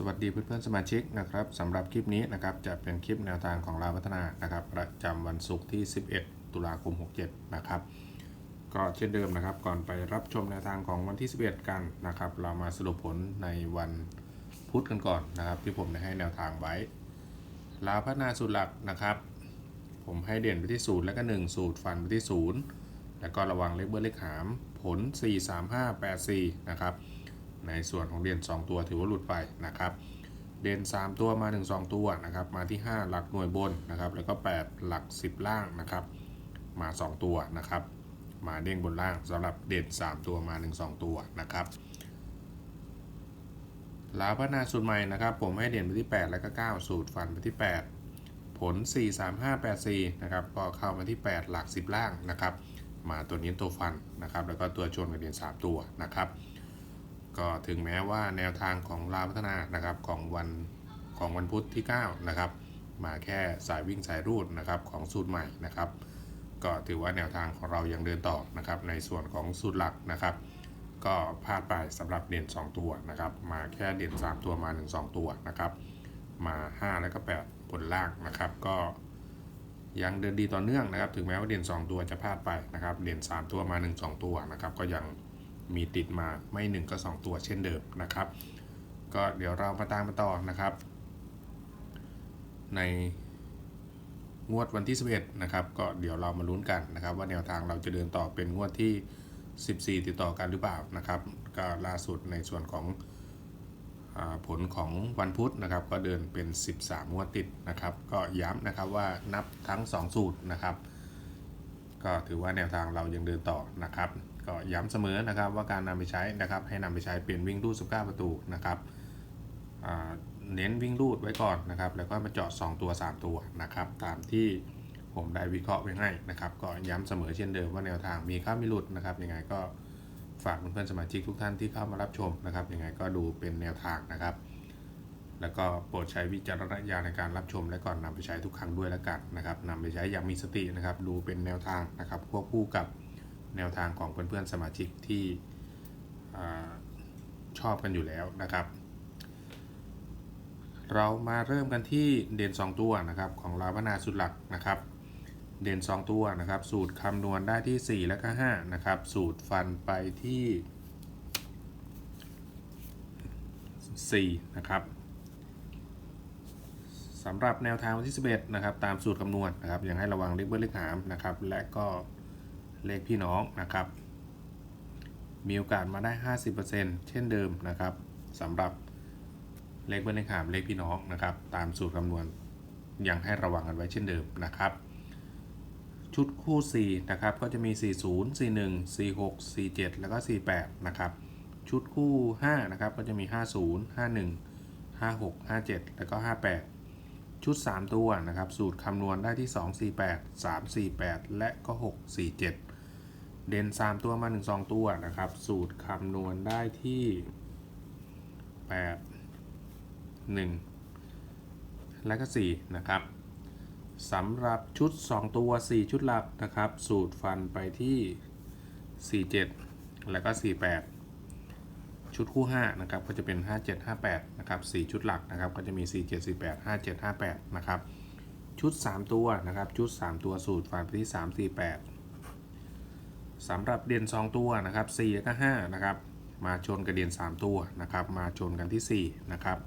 สวัสดีเพื่อนๆสมาชิกนะครับสำหรับคลิปนี้นะครับจะเป็นคลิปแนวทางของเราพัฒนานะครับ ประจำวันศุกร์ที่ 11 ตุลาคม 67 นะครับ ก็เช่นเดิมนะครับ ก่อนไปรับชมแนวทางของวันที่ 11 กันนะครับ เรามาสรุปผลในวันพุธกันก่อนนะครับ ที่ผมได้ให้แนวทางไว้ลาพัฒนาสูตรหลักนะครับ ผมให้เด่นไปที่ศูนย์แล้วก็ 1 สูตรฟันไปที่ศูนย์แล้วก็ระวังเลขเบอร์เลขหามผล 4 3 5 8 4 นะครับ ในส่วนของเด่น2 ตัวถือว่าหลุดไปนะครับ เด่น3 ตัวมา1 2ตัวนะครับมาที่ 5 หลักหน่วยบนนะครับแล้วก็ 8 หลัก 10 ล่างนะครับ มา 2 ตัวนะครับ มาเด้งบนล่างสำหรับเด่น3 ตัวมา1 2ตัวนะครับลาพัฒนาสูตรใหม่นะครับ ผมให้เด่นไปที่ 8 แล้วก็ 9 สูตรฟันไปที่ 8 ผล 4 3 5 8 4นะครับก็เข้ามาที่ 8 หลัก 10 ล่างนะครับ มาตัวนี้ตัวฟันนะครับ แล้วก็ตัวชนกับเด่น3 ตัวนะครับ ก็ถึงแม้ว่าแนวทางของลาพัฒนานะครับของวันของวันพุธที่ 9 นะครับ มาแค่สายวิ่งสายรูดนะครับของสูตรใหม่นะครับ ก็ถือว่าแนวทางของเรายังเดินต่อนะครับ ในส่วนของสูตรหลักนะครับ ก็พลาดไปสำหรับเด่น 2 ตัวนะครับ มาแค่เด่น 3 ตัวมา 1 2 ตัวนะครับ มา 5 แล้วก็ 8 ผลล่างนะครับ ก็ยังเดินดีต่อเนื่องนะครับ ถึงแม้ว่าเด่น 2 ตัวจะพลาดไปนะครับ เด่น 3 ตัวมา 1 2 ตัวนะครับ ก็ยัง มีติดมาไม่ 1 ก็ 2 ตัวเช่นเดิมนะครับ ก็เดี๋ยวเรามาตามมาต่อนะครับ ในงวดวันที่ 11 นะครับ ก็เดี๋ยวเรามาลุ้นกันนะครับ ว่าแนวทางเราจะเดินต่อเป็นงวดที่ 14 ติดต่อกันหรือเปล่านะครับ ก็ล่าสุดในส่วนของอผลของวันพุธนะครับ ก็เดินเป็น 13 งวดติดนะครับ ก็ย้ำนะครับว่านับทั้ง 2 สูตรนะครับ ก็ถือว่าแนวทางเรายังเดินต่อนะครับ ก็ย้ำเสมอนะครับว่าการนำไปใช้นะครับให้นำไปใช้เป็นวิ่งรูด19 ประตูนะครับเน้นวิ่งรูดไว้ก่อนนะครับ แล้วก็มาเจาะ2ตัว 3 ตัวนะครับ ตามที่ผมได้วิเคราะห์ไว้ให้นะครับ ก็ย้ำเสมอเช่นเดิมว่าแนวทางมีค่ามีหลุดนะครับยังไงก็ฝากเพื่อนๆสมาชิกทุกท่านที่เข้ามารับชมนะครับยังไงก็ดูเป็นแนวทางนะครับ แล้วก็โปรดใช้วิจารณญาณในการรับชม และก่อนนำไปใช้ทุกครั้งด้วยล้วกันนะครับนำไปใช้อย่างมีสตินะครับ ดูเป็นแนวทางนะครับควบคู่กับ แนวทางของเพื่อนๆสมาชิกที่ชอบกันอยู่แล้วนะครับ เรามาเริ่มกันที่เด่น 2 ตัวนะครับของลาวนาสุดหลักนะครับ เด่น 2 ตัวนะครับ สูตรคำนวณได้ที่ 4 และก็5นะครับ สูตรฟันไปที่ 4 นะครับสำหรับแนวทางวันที่ 11 นะครับ ตามสูตรคำนวณนะครับยังให้ระวังเลขเบิ้ลเลขหามนะครับ และก็ เลขพี่น้องนะครับ มีโอกาสมาได้ 50%เช่นเดิมนะครับสำหรับเลขเบิ้ลเลขหามเลขพี่น้องนะครับ ตามสูตรคำนวณยังให้ระวังกันไว้เช่นเดิมนะครับ ชุดคู่ 4 นะครับ ก็จะมี 40 41 46 47 แล้วก็ 48 นะครับ ชุดคู่ 5 นะครับ ก็จะมี 50 51 56 57 แล้วก็ 58 ชุด 3 ตัวนะครับ สูตรคำนวณได้ที่ 248 348 และก็ 647 เด่น3 ตัวมา1 2 ตัวนะครับ สูตรคำนวณได้ที่ 8 1 และก็ 4 นะครับสำหรับชุด 2 ตัว 4 ชุดหลักนะครับ สูตรฟันไปที่ 47 แล้วก็ 48 ชุดคู่ 5 นะครับ ก็จะเป็น 57 58 นะครับ 4 ชุดหลักนะครับ ก็จะมี 47 48 57 58 นะครับ ชุด 3 ตัวนะครับ ชุด 3 ตัวสูตรฟันไปที่ 3 48 สำหรับเด่น2 ตัวนะครับ4และก็5นะครับมาชนกับเด่น3 ตัวนะครับมาชนกันที่4นะครับ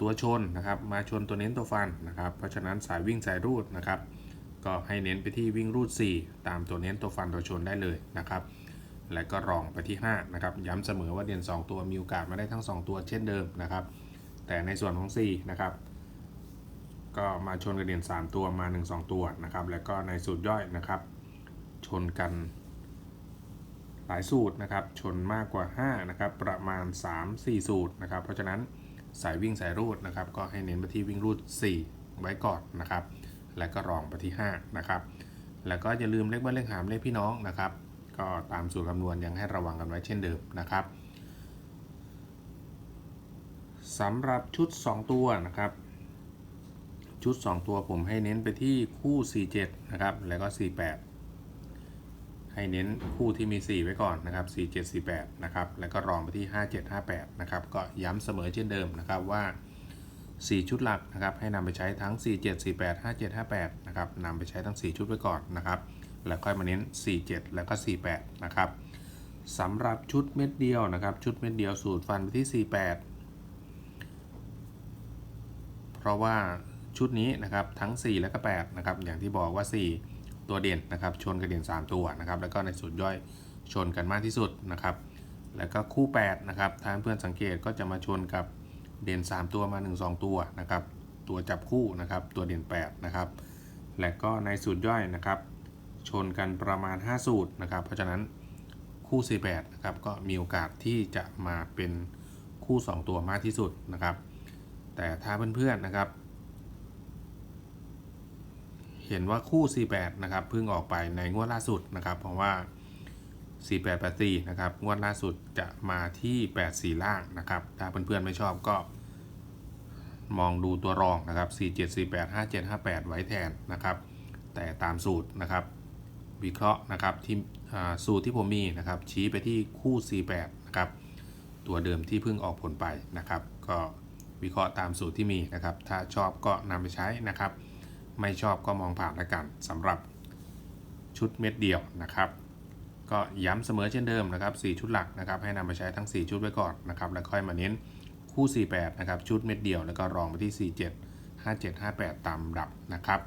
ตัวชนนะครับมาชนตัวเน้นตัวฟันนะครับเพราะฉะนั้นสายวิ่งสายรูดนะครับก็ให้เน้นไปที่วิ่งรูด 4 ตามตัวเน้นตัวฟันตัวชนได้เลยนะครับและก็รองไปที่5นะครับย้ำเสมอว่าเด่น 2 ตัวมีโอกาสมาได้ทั้ง 2 ตัวเช่นเดิมนะครับแต่ในส่วนของ4นะครับก็มาชนกับเด่น 3 ตัวมา 1 2 ตัวนะครับแล้วก็ในสูตรย่อยนะครับ ชนกันหลายสูตรนะครับ ชนมากกว่า 5 นะครับ ประมาณ 3-4 สูตรนะครับ เพราะฉะนั้นสายวิ่งสายรูดนะครับ ก็ให้เน้นไปที่วิ่งรูด 4 ไว้ก่อนนะครับ แล้วก็รองไปที่ 5 นะครับ แล้วก็อย่าลืมเลขบิ้ลเลขหามเลขพี่น้องนะครับ ก็ตามสูตรคำนวณยังให้ระวังกันไว้เช่นเดิมนะครับสำหรับชุด 2 ตัวนะครับ ชุด 2 ตัวผมให้เน้นไปที่คู่ 47 นะครับ แล้วก็ 48 ให้เน้นคู่ที่มี 4 ไว้ก่อนนะครับ 4 7 4 8 นะครับ แล้วก็รองไปที่ 5 7 5 8 นะครับ ก็ย้ำเสมอเช่นเดิมนะครับว่า 4 ชุดหลักนะครับ ให้นำไปใช้ทั้ง 4 7 4 8 5 7 5 8 นะครับนำไปใช้ทั้ง 4 ชุดไว้ก่อนนะครับ แล้วค่อยมาเน้น 4 7 แล้วก็ 4 8 นะครับสำหรับชุดเม็ดเดียวนะครับ ชุดเม็ดเดียวสูตรฟันไปที่ 4 8 เพราะว่าชุดนี้นะครับทั้ง 4 และก็8นะครับอย่างที่บอกว่า 4 ตัวเด่นนะครับ ชนกระเด่น 3 ตัวนะครับ แล้วก็ในสูตรย่อยชนกันมากที่สุดนะครับ แล้วก็คู่8นะครับทางเพื่อนสังเกตก็จะมาชนกับเด่น 3 ตัวมา 1 2 ตัวนะครับ ตัวจับคู่นะครับ ตัวเด่น8นะครับ และก็ในสูตรย่อยนะครับ ชนกันประมาณ 5 สูตรนะครับ เพราะฉะนั้นคู่48นะครับ ก็มีโอกาสที่จะมาเป็นคู่ 2 ตัวมากที่สุดนะครับ แต่ถ้าเพื่อนๆนะครับ เห็นว่าคู่ 48 นะครับเพิ่งออกไปในงวดล่าสุดนะครับ เพราะว่า 4884 นะครับ งวดล่าสุดจะมาที่ 84 ล่างนะครับ ถ้าเพื่อนๆไม่ชอบก็ มองดูตัวรองนะครับ 4748 5758 ไว้แทนนะครับ แต่ตามสูตรนะครับ วิเคราะห์นะครับที่สูตรที่ผมมีนะครับ ชี้ไปที่คู่ 48 นะครับ ตัวเดิมที่เพิ่งออกผลไปนะครับ ก็วิเคราะห์ตามสูตรที่มีนะครับ ถ้าชอบก็นำไปใช้นะครับ ไม่ชอบก็มองผ่านล้วกันสำหรับชุดเม็ดเดียวนะครับ ก็ย้ำเสมอเช่นเดิมนะครับ4ชุดหลักนะครับ ให้นำไปใช้ทั้ง 4 ชุดไว้ก่อนนะครับแล้วค่อยมาเน้นคู่ 48 นะครับ ชุดเม็ดเดียวแล้วก็รองไปที่ 47 57 58 ตามลำดับนะครับ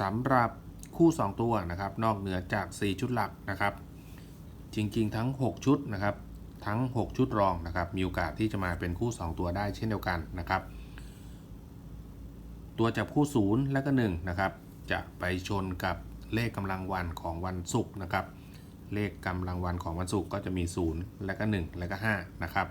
สำหรับคู่ 2 ตัวนะครับ นอกเหนือจาก 4 ชุดหลักนะครับ จริงๆ ทั้ง 6 ชุดนะครับ ทั้ง 6 ชุดรองนะครับ มีโอกาสที่จะมาเป็นคู่ 2 ตัวได้เช่นเดียวกันนะครับ ตัวจับคู่0และก็1นะครับจะไปชนกับเลขกำลังวันของวันศุกร์นะครับ เลขกำลังวันของวันศุกร์ก็จะมี 0 และก็ 1 และก็5นะครับ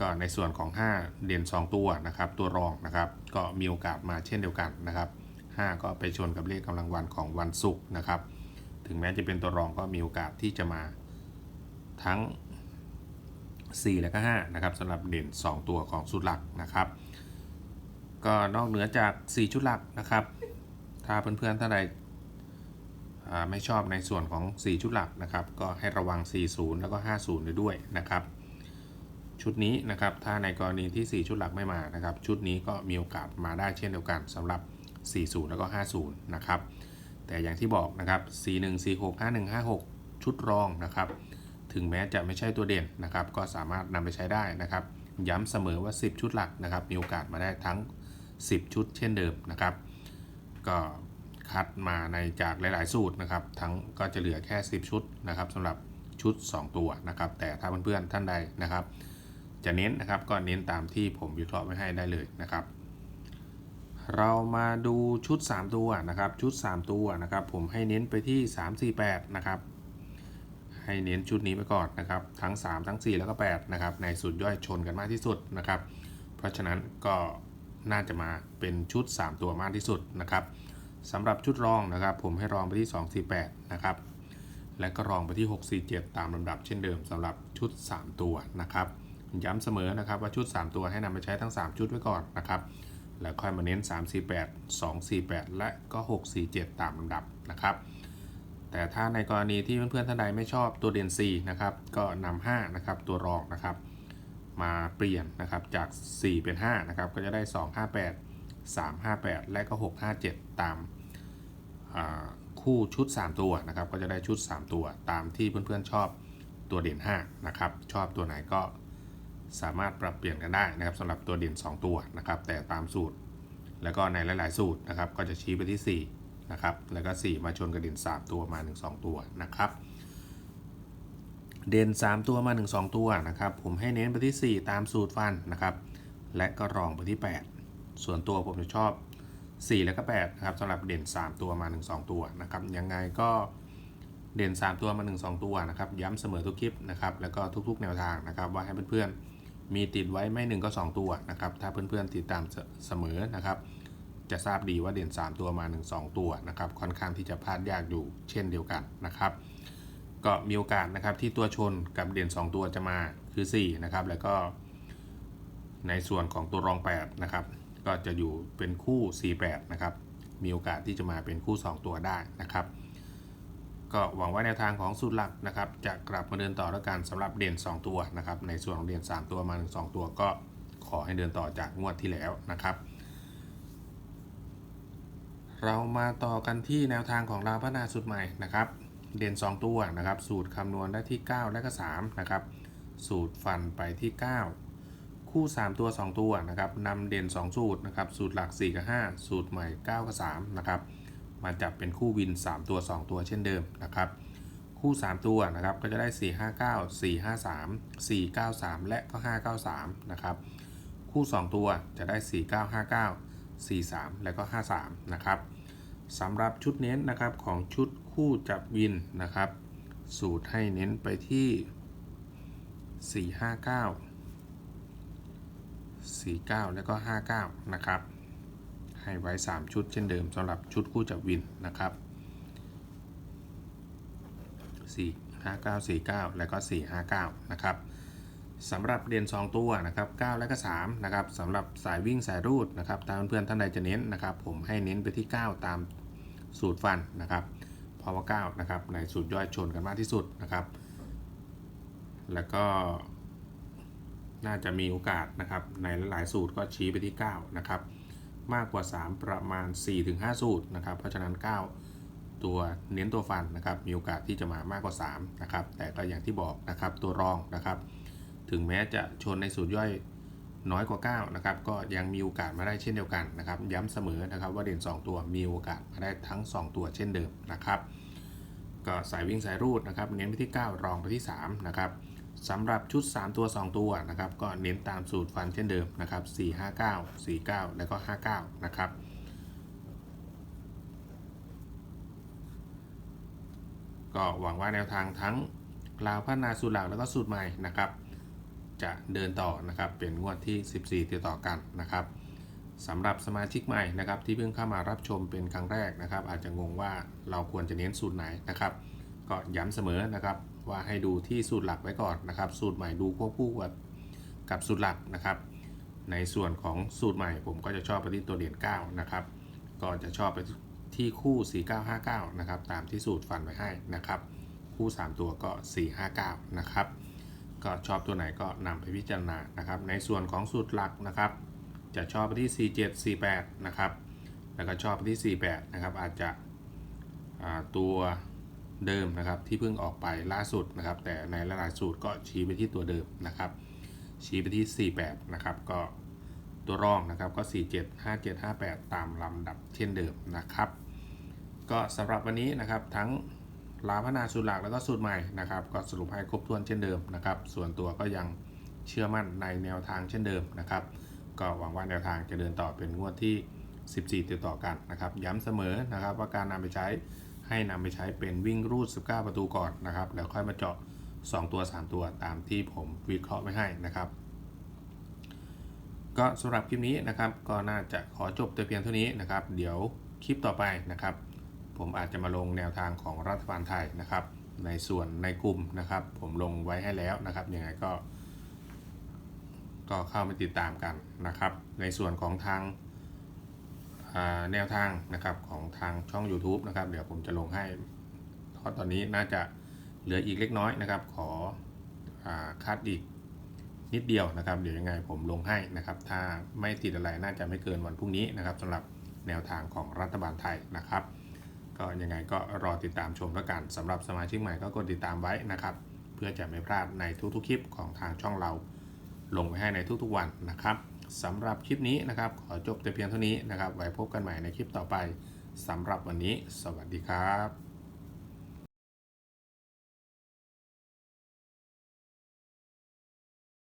ก็ในส่วนของ 5 เด่น 2 ตัวนะครับ ตัวรองนะครับ ก็มีโอกาสมาเช่นเดียวกันนะครับ 5 ก็ไปชนกับเลขกำลังวันของวันศุกร์นะครับ ถึงแม้จะเป็นตัวรองก็มีโอกาสที่จะมาทั้ง 4 และก็5นะครับสำหรับเด่น 2 ตัวของสุดหลักนะครับ ก็นอกเหนือจาก 4 ชุดหลักนะครับ ถ้าเพื่อนๆท่านใดไม่ชอบในส่วนของ 4 ชุดหลักนะครับ ก็ให้ระวัง 40 แล้วก็ 50ด้วยด้วยนะครับ ชุดนี้นะครับถ้าในกรณีที่ 4 ชุดหลักไม่มานะครับ ชุดนี้ก็มีโอกาสมาได้เช่นเดียวกันสำหรับ 40 แล้วก็ 50 นะครับ แต่อย่างที่บอกนะครับ 41 46 51 56 ชุดรองนะครับ ถึงแม้จะไม่ใช่ตัวเด่นนะครับ ก็สามารถนำไปใช้ได้นะครับ ย้ำเสมอว่า 10 ชุดหลักนะครับ มีโอกาสมาได้ทั้ง 10 ชุดเช่นเดิมนะครับ ก็คัดมาในจากหลาย ๆ สูตรนะครับ ทั้งก็จะเหลือแค่ 10 ชุดนะครับสำหรับชุด 2 ตัวนะครับ แต่ถ้าเพื่อนๆท่านใดนะครับ จะเน้นนะครับก็เน้นตามที่ผมวิเคราะห์ไว้ให้ได้เลยนะครับ เรามาดูชุด 3 ตัวนะครับ ชุด 3 ตัวนะครับ ผมให้เน้นไปที่ 3 4 8 นะครับ ให้เน้นชุดนี้ไปก่อนนะครับ ทั้ง 3 ทั้ง 4 แล้วก็ 8 นะครับ ในสูตรย่อยชนกันมากที่สุดนะครับ เพราะฉะนั้นก็ น่าจะมาเป็นชุด 3 ตัวมากที่สุดนะครับสำหรับชุดรองนะครับ ผมให้รองไปที่ 2 4 8 นะครับ และก็รองไปที่ 6 4 7 ตามลำดับเช่นเดิมสำหรับชุด 3 ตัวนะครับ ย้ำเสมอนะครับว่าชุด 3 ตัวให้นำไปใช้ทั้ง 3 ชุดไว้ก่อนนะครับ แล้วค่อยมาเน้น 3 4 8 2 4 8 และก็ 6 4 7 ตามลำดับนะครับ แต่ถ้าในกรณีที่เพื่อนๆท่านใดไม่ชอบตัวเด่น4นะครับ ก็นำ5นะครับตัวรองนะครับ มาเปลี่ยนนะครับจาก 4 เป็น5นะครับก็จะได้ 2 5 8 3 5 8 และก็ 6 5 7 ตามาคู่ชุด 3 ตัวนะครับก็จะได้ชุด 3 ตัวตามที่เพื่อนๆชอบตัวเด่น5นะครับชอบตัวไหนก็สามารถปรับเปลี่ยนกันได้นะครับสำหรับตัวเด่น 2 ตัวนะครับแต่ตามสูตร แล้วก็ในหลาย ๆ สูตรนะครับก็จะชี้ไปที่4นะครับแล้วก็ 4 มาชนกับเด่น 3 ตัวมา 1 2 ตัวนะครับ เด่น3 ตัวมา 1 2 ตัวนะครับผมให้เน้นไปที่ 4 ตามสูตรฟันนะครับและก็รองไปที่ 8 ส่วนตัวผมจะชอบ 4 แล้วก็8นะครับสำหรับเด่น 3 ตัวมา 1 2 ตัวนะครับยังไงก็เด่น 3 ตัวมา 1 2 ตัวนะครับย้ำเสมอทุกคลิปนะครับแล้วก็ทุกๆ แนวทางนะครับว่าให้เพื่อนๆมีติดไว้ไม่1ก็ 2 ตัวนะครับถ้าเพื่อนๆติดตามเสมอนะครับจะทราบดีว่าเด่น 3 ตัวมา 1 2 ตัวนะครับค่อนข้างที่จะพลาดยากอยู่เช่นเดียวกันนะครับ ก็มีโอกาสนะครับที่ตัวชนกับเด่น 2 ตัวจะมาคือ4นะครับแล้วก็ในส่วนของตัวรอง8นะครับก็จะอยู่เป็นคู่ 48นะครับมีโอกาสที่จะมาเป็นคู่ 2 ตัวได้นะครับ ก็หวังว่าแนวทางของสูตรหลักนะครับ จะกลับมาเดินต่อแล้วกันสำหรับเด่น 2 ตัวนะครับในส่วนของเด่น 3 ตัวมาถึง2ตัวก็ขอให้เดินต่อจากงวดที่แล้วนะครับเรามาต่อกันที่แนวทางของราพนาสูตรใหม่นะครับ เด่น 2 ตัวนะครับ สูตรคำนวณได้ที่ 9 และก็3นะครับ สูตรฟันไปที่ 9 คู่ 3 ตัว 2 ตัวนะครับนำเด่น 2 สูตรนะครับ สูตรหลัก 4 กับ 5 สูตรใหม่ 9 กับ3นะครับ มาจับเป็นคู่วิน 3 ตัว 2 ตัวเช่นเดิมนะครับ คู่ 3 ตัวนะครับ ก็จะได้ 459 453 493 และก็ 593 นะครับ คู่ 2 ตัวจะได้ 4959 43 และก็ 53 นะครับ สำหรับชุดเน้นนะครับของชุดคู่จับวินนะครับ สูตรให้เน้นไปที่ 459 49 แล้วก็ 59 นะครับ ให้ไว้ 3 ชุดเช่นเดิมสำหรับชุดคู่จับวินนะครับ 4 5 9 4 9 แล้วก็ 459 นะครับสำหรับเด่น2 ตัวนะครับ 9 และก็ 3 นะครับสำหรับสายวิ่งสายรูดนะครับตามเพื่อนท่านใดจะเน้นนะครับ ผมให้เน้นไปที่ 9 ตาม สูตรฟันนะครับเพราะว่านะครับในสูตรย่อยชนกันมากที่สุดนะครับ แล้วก็น่าจะมีโอกาสนะครับในหลายๆ สูตรก็ชี้ไปที่9นะครับมากกว่า 3 ประมาณ 4-5 สูตรนะครับ เพราะฉะนั้น 9 ตัวเน้นตัวฟันนะครับ มีโอกาสที่จะมามากกว่า3นะครับแต่ก็อย่างที่บอกนะครับตัวรองนะครับ ถึงแม้จะชนในสูตรย่อย น้อยกว่า9นะครับก็ยังมีโอกาสมาได้เช่นเดียวกันนะครับย้ำเสมอนะครับว่าเด่น 2 ตัวมีโอกาสมาได้ทั้ง 2 ตัวเช่นเดิมนะครับ ก็สายวิ่งสายรูดนะครับเน้นไปที่ 9 รองไปที่3นะครับสำหรับชุด 3 ตัว 2 ตัวนะครับก็เน้นตามสูตรฟันเช่นเดิมนะครับ459 49 แล้วก็ 59 นะครับก็หวังว่าแนวทางทั้งลาวพัฒนาสูตรหลักแล้วก็สูตรใหม่นะครับ จะเดินต่อนะครับ เป็นงวดที่ 14 ติดต่อกันนะครับสำหรับสมาชิกใหม่นะครับ ที่เพิ่งเข้ามารับชมเป็นครั้งแรกนะครับ อาจจะงงว่าเราควรจะเน้นสูตรไหนนะครับ ก็ย้ำเสมอนะครับ ว่าให้ดูที่สูตรหลักไว้ก่อนนะครับ สูตรใหม่ดูควบคู่กับกับสูตรหลักนะครับ ในส่วนของสูตรใหม่ผมก็จะชอบไปที่ตัวเด่น9นะครับก็จะชอบไปที่คู่ 4959 นะครับ ตามที่สูตรฟันไว้ให้นะครับ คู่ 3 ตัวก็ 459 นะครับ ก็ชอบตัวไหนก็นำไปพิจารณานะครับ ในส่วนของสูตรหลักนะครับ จะชอบไปที่ 47 48 นะครับ แล้วก็ชอบไปที่ 48 นะครับ อาจจะตัวเดิมนะครับที่เพิ่งออกไปล่าสุดนะครับ แต่ในหลายๆสูตรก็ชี้ไปที่ตัวเดิมนะครับ ชี้ไปที่ 48 นะครับ ก็ตัวรองนะครับก็ 47 57 58 ตามลำดับเช่นเดิมนะครับ ก็สำหรับวันนี้นะครับทั้ง ลาพนาสูตรหลักแล้วก็สูตรใหม่นะครับก็สรุปให้ครบถ้วนเช่นเดิมนะครับ ส่วนตัวก็ยังเชื่อมั่นในแนวทางเช่นเดิมนะครับ ก็หวังว่าแนวทางจะเดินต่อเป็นงวดที่ 14 ติดต่อกันนะครับ ย้ำเสมอนะครับว่าการนำไปใช้ให้นำไปใช้เป็นวิ่งรูด 19 ประตูก่อนนะครับ แล้วค่อยมาเจาะ 2 ตัว 3 ตัวตามที่ผมวิเคราะห์ไว้ให้นะครับ ก็สำหรับคลิปนี้นะครับ ก็น่าจะขอจบแต่เพียงเท่านี้นะครับ เดี๋ยวคลิปต่อไปนะครับ ผมอาจจะมาลงแนวทางของรัฐบาลไทยนะครับ ในส่วนในกลุ่มนะครับ ผมลงไว้ให้แล้วนะครับยังไงก็ ก็เข้ามาติดตามกันนะครับ ในส่วนของทางแนวทางนะครับของทางช่อง YouTube นะครับ เดี๋ยวผมจะลงให้เพราะตอนนี้น่าจะเหลืออีกเล็กน้อยนะครับ ขออาคัดอีกนิดเดียวนะครับ เดี๋ยวยังไงผมลงให้นะครับ ถ้าไม่ติดอะไรน่าจะไม่เกินวันพรุ่งนี้นะครับสำหรับแนวทางของรัฐบาลไทยนะครับ ก็ยังไงก็รอติดตามชมแล้วกันสำหรับสมาชิกใหม่ก็กดติดตามไว้นะครับ เพื่อจะไม่พลาดในทุกๆคลิปของทางช่องเราลงไว้ให้ในทุกๆวันนะครับสำหรับคลิปนี้นะครับ ขอจบแต่เพียงเท่านี้นะครับ ไว้พบกันใหม่ในคลิปต่อไปสำหรับวันนี้ สวัสดีครับ